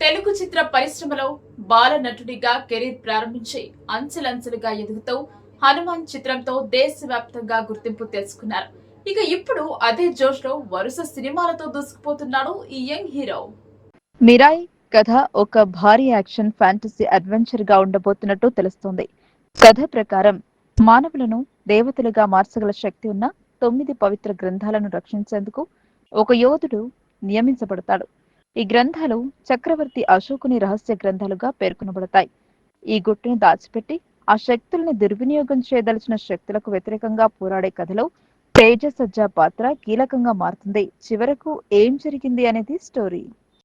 తెలుగు చిత్ర పరిశ్రమలో బాల నటుడిగా కెరీర్ ప్రారంభించి అంచెలంచెలుగా ఎదుగుతూ హనుమాన్ చిత్రంతో దేశవ్యాప్తంగా గుర్తింపు తెచ్చుకున్నారు. ఇక ఇప్పుడు అదే జోష్లో వరుస సినిమాలతో దూసుకుపోతున్నాడు ఈ యంగ్ హీరో. మిరాయ్ కథ ఒక భారీ యాక్షన్ ఫ్యాంటసీ అడ్వెంచర్గా ఉండబోతున్నట్టు తెలుస్తోంది. కథ ప్రకారం మానవులను దేవతలుగా మార్చగల శక్తి ఉన్న తొమ్మిది పవిత్ర గ్రంథాలను రక్షించేందుకు ఒక యోధుడు నియమించబడతాడు. ఈ గ్రంథాలు చక్రవర్తి అశోకుని రహస్య గ్రంథాలుగా పేర్కొనబడతాయి. ఈ గుట్టును దాచిపెట్టి ఆ శక్తుల్ని దుర్వినియోగం చేయదలిచిన శక్తులకు వ్యతిరేకంగా పోరాడే కథలో తేజ సజ్జా పాత్ర కీలకంగా మారుతుంది. చివరకు ఏం జరిగింది అనేది స్టోరీ.